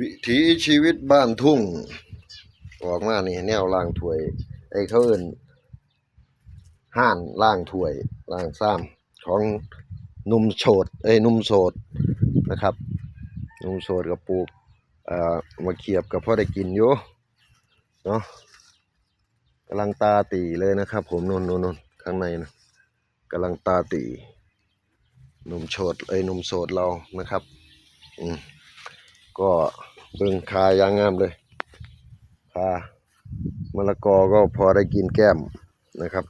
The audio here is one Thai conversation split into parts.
วิถีชีวิตบ้านทุ่ง ออกมานี่แนวล่างถ้วย ไอ้เขาเอินห้านล่างถ้วยล่างซ้ำของหนุ่มโสดเอ้ยหนุ่มโสดนะครับหนุ่มโสดกับปลูกเอ่อมาเขียบกับพ่อได้กินอยู่เนาะกำลังตาตีเลยนะครับ ผมนนนนนข้างในนะกำลังตาตีหนุ่มโสดเอ้ยหนุ่มโสดเรานะครับ อืม ก็เบิ่งคายางงามเลยคามะละกอก็พอได้กินแก้มนะครับ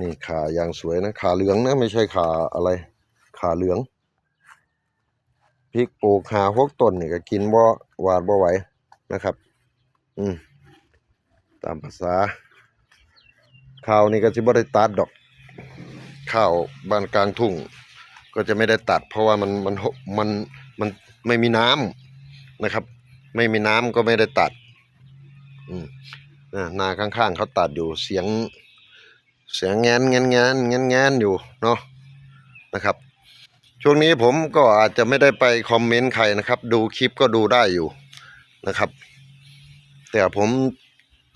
นี่ขายางสวยนะขาเหลืองนะไม่ใช่ขาอะไร ขาเหลืองพริกปลูกหาหกต้นนี่ก็กินบ่หวาดบ่ไหวนะครับ อืมตามภาษาข้าวนี่ก็สิบ่ได้ตัดดอก ข้าวบ้านกลางทุ่ง ก็จะไม่ได้ตัด เพราะว่ามันมันมันมัน ไม่มีน้ำนะครับ ไม่มีน้ำก็ไม่ได้ตัดอืมนาข้างๆเขาตัดอยู่เสียงเสียงแงนแงนแงนแงนแงนอยู่เนาะนะครับ ช่วงนี้ผมก็อาจจะไม่ได้ไปคอมเมนต์ใครนะครับ ดูคลิปก็ดูได้อยู่นะครับ แต่ผม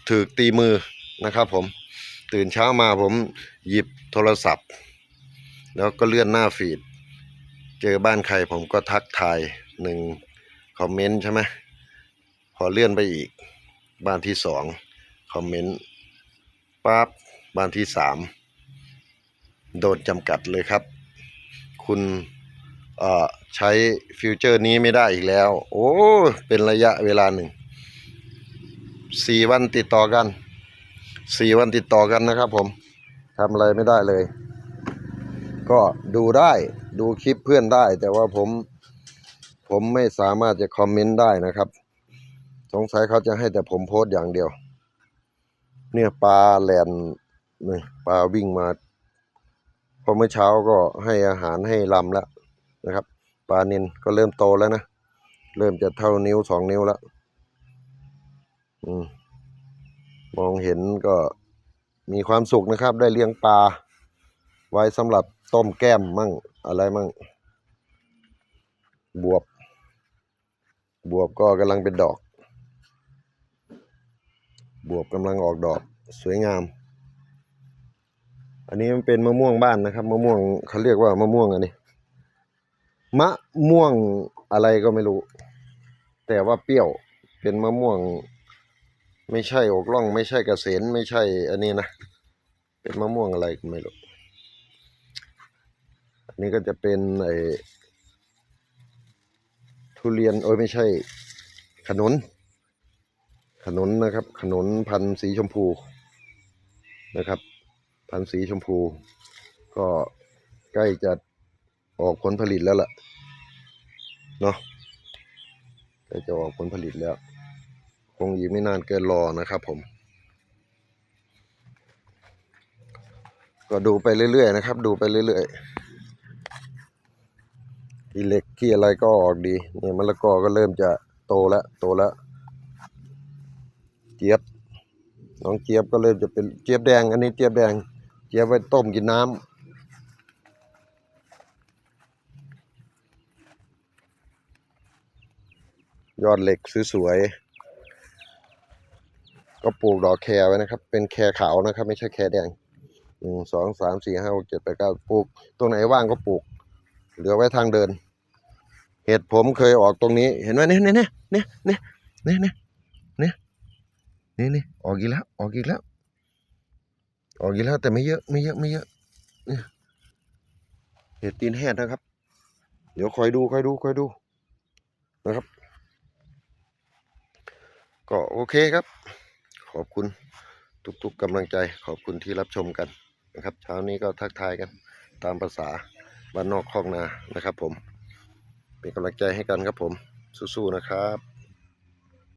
ถือตีมือนะครับผมตื่นเช้ามาผมหยิบโทรศัพท์ แล้วก็เลื่อนหน้าฟีด เจอบ้านใครผมก็ทักทาย หนึ่งคอมเมนต์ใช่ไหมพอเลื่อนไปอีก บ้านที่สองคอมเมนต์ปั๊บบ้านที่สามโดนจำกัดเลยครับ คุณเออใช้ฟิวเจอร์นี้ไม่ได้อีกแล้ว โอ้ เป็นระยะเวลาหนึ่งสี่วันติดต่อกันสี่วันติดต่อกันนะครับผมทำอะไรไม่ได้เลย ก็ดูได้ดูคลิปเพื่อนได้ แต่ว่าผม ผมไม่สามารถจะคอมเมนต์ได้นะครับ สงสัยเขาจะให้แต่ผมโพสต์อย่างเดียว เนี่ยปลาแลนนี่ปลาวิ่งมาพอเมื่อเช้าก็ให้อาหารให้ลำแล้วนะครับ ปลานินก็เริ่มโตแล้วนะ เริ่มจะเท่านิ้วสองนิ้วแล้วอืมมองเห็นก็มีความสุขนะครับ ได้เลี้ยงปลาไว้สำหรับต้มแก้มมั่งอะไรมั่งบวบ บวบก็กำลังเป็นดอก บวบกำลังออกดอกสวยงาม อันนี้มันเป็นมะม่วงบ้านนะครับ มะม่วงเขาเรียกว่ามะม่วงอันนี้มะม่วงอะไรก็ไม่รู้ แต่ว่าเปรี้ยวเป็นมะม่วง ไม่ใช่อกล่อง ไม่ใช่กระเสนไม่ใช่ อันนี้นะเป็นมะม่วงอะไรก็ไม่รู้อันนี้ก็จะเป็นไอ ทุเรียนโอ้ยไม่ใช่ ขนุน ขนุนนะครับ ขนุนพันธุ์สีชมพูนะครับ พันธุ์สีชมพู ก็ใกล้จะออกผลผลิตแล้วล่ะเนาะใกล้จะออกผลผลิตแล้ว คงอีกไม่นานเกินรอนะครับผม ก็ดูไปเรื่อยๆนะครับ ดูไปเรื่อยๆ อีเล็กที่อะไรก็ออกดีเนี่ยมะละกอก็เริ่มจะโตแล้วโตแล้ว เจี๊ยบน้องเจี๊ยบก็เริ่มจะเป็นเจี๊ยบแดง อันนี้เจี๊ยบแดง เจี๊ยบไว้ต้มกินน้ำยอดเหล็กสวยๆก็ปลูกดอกแครไว้นะครับ เป็นแครขาวนะครับ ไม่ใช่แครแดงหนึ่งสองสามสี่ห้าหกเจ็ดแปดเก้าปลูกตรงไหนว่างก็ปลูก เหลือไว้ทางเดิน เห็ดผมเคยออกตรงนี้ เห็นไหมเนี่ยเนี่ยเนี่ยเนี่ยเนี่ยเนี่ยเนี่ยนี่นี่ออกอีกแล้ว ออกอีกแล้ว ออกอีกแล้วแต่ไม่เยอะไม่เยอะไม่เยอะเนี่ยเห็ดตีนแห้นะครับ เดี๋ยวคอยดูคอยดูคอยดูนะครับ ก็โอเคครับ ขอบคุณทุกๆกำลังใจ ขอบคุณที่รับชมกันนะครับ เช้านี้ก็ทักทายกันตามภาษาบ้านนอกคลอกนานะครับผม เป็นกำลังใจให้กันครับผมสู้ๆนะครับ